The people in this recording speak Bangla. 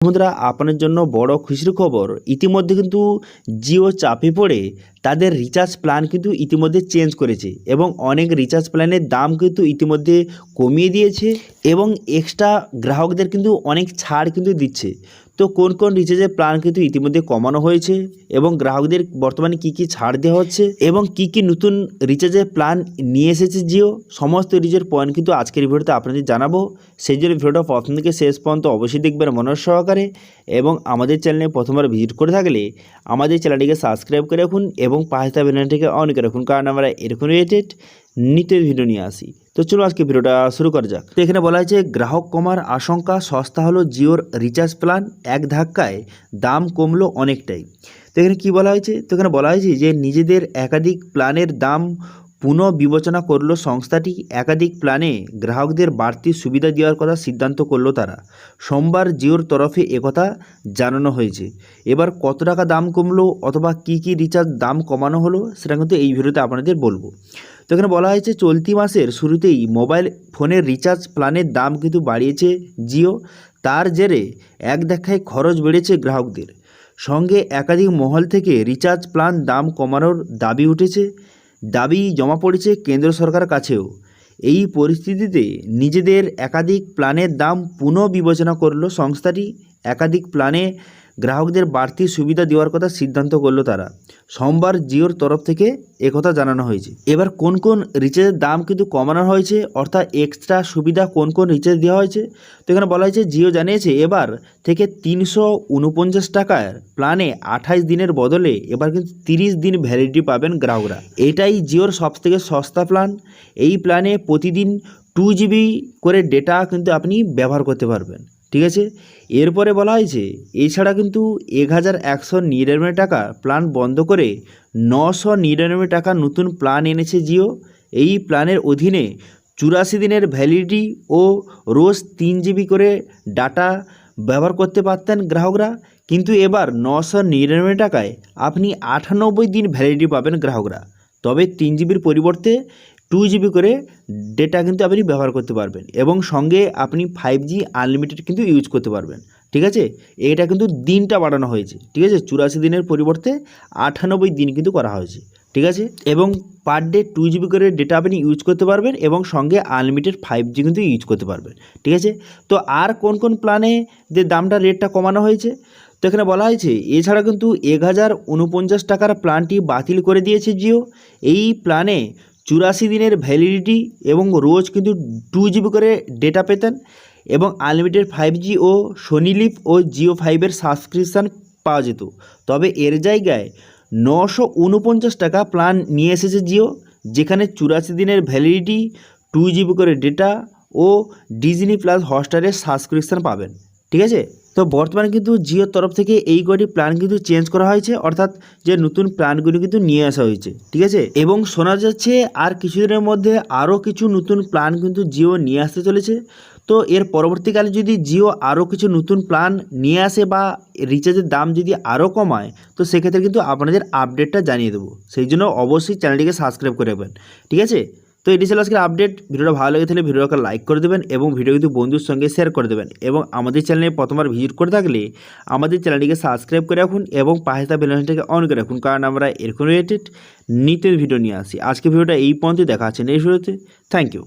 বন্ধুরা, আপনার জন্য বড় খুশির খবর। ইতিমধ্যে কিন্তু জিও চাপে পড়ে। তাদের রিচার্জ প্ল্যান কিন্তু ইতিমধ্যে চেঞ্জ করেছে এবং অনেক রিচার্জ প্ল্যানের দাম কিন্তু ইতিমধ্যে কমিয়ে দিয়েছে এবং এক্সট্রা গ্রাহকদের কিন্তু অনেক ছাড় কিন্তু দিচ্ছে। তো কোন কোন রিচার্জের প্ল্যান কিন্তু ইতিমধ্যে কমানো হয়েছে এবং গ্রাহকদের বর্তমানে কি কি ছাড় দেওয়া হচ্ছে এবং কি কি নতুন রিচার্জের প্ল্যান নিয়ে এসেছে জিও, সমস্ত রিচার্জ পয়েন্ট কিন্তু আজকের ভিডিওতে আপনাদের জানাব। সেই জন্য ভিডিওটা প্রথম থেকে শেষ পর্যন্ত অবশ্যই দেখবেন মনোর সহকারে এবং আমাদের চ্যানেলে প্রথমবার ভিজিট করে থাকলে আমাদের চ্যানেলটিকে সাবস্ক্রাইব করে রাখুন এবং থাকা বেলটিকে অন করে রাখুন, কারণ আমরা এরকম রিলেটেড নিত্য ভিডিও নিয়ে আসি। তো চলো আজকে ভিডিওটা শুরু করা যাক। তো এখানে বলা হয়েছে, গ্রাহক কমার আশঙ্কা সস্তা হলো জিওর রিচার্জ প্ল্যান এক ধাক্কায় দাম কমলো অনেকটাই। তো এখানে কী বলা হয়েছে? তো এখানে বলা হয়েছে যে, নিজেদের একাধিক প্ল্যানের দাম পুনঃ বিবেচনা করল সংস্থাটি একাধিক প্ল্যানে গ্রাহকদের বাড়তি সুবিধা দেওয়ার কথা সিদ্ধান্ত করল তারা। সোমবার জিওর তরফে একথা জানানো হয়েছে। এবার কত টাকা দাম কমলো অথবা কি কি রিচার্জ দাম কমানো হলো সেটা কিন্তু এই ভিডিওতে আপনাদের বলব। তো এখানে বলা হয়েছে, চলতি মাসের শুরুতেই মোবাইল ফোনের রিচার্জ প্ল্যানের দাম কিন্তু বাড়িয়েছে জিও। তার জেরে এক দেখায় খরচ বেড়েছে গ্রাহকদের। সঙ্গে একাধিক মহল থেকে রিচার্জ প্ল্যান দাম কমানোর দাবি উঠেছে। দাবি জমা পড়েছে কেন্দ্র সরকার কাছেও। এই পরিস্থিতিতে নিজেদের একাধিক প্ল্যানের দাম পুনঃ বিবেচনা করল সংস্থাটি। একাধিক প্ল্যানে গ্রাহকদের বাড়তি সুবিধা দেওয়ার কথা সিদ্ধান্ত করল তারা। সোমবার জিওর তরফ থেকে একথা জানানো হয়েছে। এবার কোন কোন রিচার্জের দাম কিন্তু কমানো হয়েছে, অর্থাৎ এক্সট্রা সুবিধা কোন কোন রিচার্জ দেওয়া হয়েছে, তো এখানে বলা হয়েছে, জিও জানিয়েছে, এবার থেকে তিনশো উনপঞ্চাশ টাকার প্ল্যানে আঠাশ দিনের বদলে এবার কিন্তু তিরিশ দিন ভ্যালিডিটি পাবেন গ্রাহকরা। এটাই জিওর সবথেকে সস্তা প্ল্যান। এই প্ল্যানে প্রতিদিন টু জিবি করে ডেটা কিন্তু আপনি ব্যবহার করতে পারবেন। ঠিক আছে? এরপরে বলা হয়েছে, এছাড়া কিন্তু এক হাজার একশো নিরানব্বই টাকা প্ল্যান বন্ধ করে নশো নিরানব্বই টাকা নতুন প্ল্যান এনেছে জিও। এই প্ল্যানের অধীনে চুরাশি দিনের ভ্যালিডিটি ও রোজ তিন জিবি করে ডাটা ব্যবহার করতে পারতেন গ্রাহকরা। কিন্তু এবার নশো নিরানব্বই টাকায় আপনি আটানব্বই দিন ভ্যালিডিটি পাবেন গ্রাহকরা। তবে তিন জিবির পরিবর্তে টু জিবি করে ডেটা কিন্তু আপনি ব্যবহার করতে পারবেন এবং সঙ্গে আপনি ফাইভ জি আনলিমিটেড কিন্তু ইউজ করতে পারবেন, ঠিক আছে? এটা কিন্তু দিনটা বাড়ানো হয়েছে, ঠিক আছে? চুরাশি দিনের পরিবর্তে আটানব্বই দিন কিন্তু করা হয়েছে, ঠিক আছে? এবং পার ডে টু জিবি করে ডেটা আপনি ইউজ করতে পারবেন এবং সঙ্গে আনলিমিটেড ফাইভ জি কিন্তু ইউজ করতে পারবেন, ঠিক আছে? তো আর কোন কোন প্ল্যানে যে দামটা রেটটা কমানো হয়েছে? তো এখানে বলা হয়েছে, এছাড়া কিন্তু এক হাজার উনপঞ্চাশ টাকার প্ল্যানটি বাতিল করে দিয়েছে জিও। এই প্ল্যানে চুরাশি দিনের ভ্যালিডিটি এবং রোজ কিন্তু টু জিবি করে ডেটা পেতেন এবং আনলিমিটেড ফাইভ জি ও সোনিলিপ ও জিও ফাইভের সাবস্ক্রিপশান পাওয়া যেত। তবে এর জায়গায় নশো উনপঞ্চাশ টাকা প্ল্যান নিয়ে এসেছে জিও যেখানে চুরাশি দিনের ভ্যালিডিটি টু জিবি করে ডেটা ও ডিজনি প্লাস হটস্টারের সাবস্ক্রিপশান পাবেন। ঠিক আছে? তো বর্তমানে কিন্তু জিওর তরফ থেকে এই কটি প্ল্যান কিন্তু চেঞ্জ করা হয়েছে, অর্থাৎ যে নতুন প্ল্যানগুলি কিন্তু নিয়ে আসা হয়েছে, ঠিক আছে? এবং শোনা যাচ্ছে আর কিছুদিনের মধ্যে আরও কিছু নতুন প্ল্যান কিন্তু জিও নিয়ে আসতে চলেছে। তো এর পরবর্তীকালে যদি জিও আরও কিছু নতুন প্ল্যান নিয়ে আসে বা রিচার্জের দাম যদি আরও কমায়, তো সেক্ষেত্রে কিন্তু আপনাদের আপডেটটা জানিয়ে দেবো। সেই জন্য অবশ্যই চ্যানেলটিকে সাবস্ক্রাইব করে ঠিক আছে? তো এটি ছিল আজকের আপডেট ভিডিওটা ভালো লেগে থাকলে ভিডিওটাকে লাইক করে দেবেন এবং ভিডিও কিন্তু বন্ধুর সঙ্গে শেয়ার করে দেবেন। এবং আমাদের চ্যানেলে প্রথমবার ভিজিট করে থাকলে আমাদের চ্যানেলটিকে সাবস্ক্রাইব করে রাখুন এবং পাশে বেলনটাকে অন করে রাখুন, কারণ আমরা এরকম রিলেটেড নিতে ভিডিও নিয়ে আসি। আজকে ভিডিওটা এই পর্যন্ত দেখা আছে নেক্সট ভিডিওতে থ্যাংক ইউ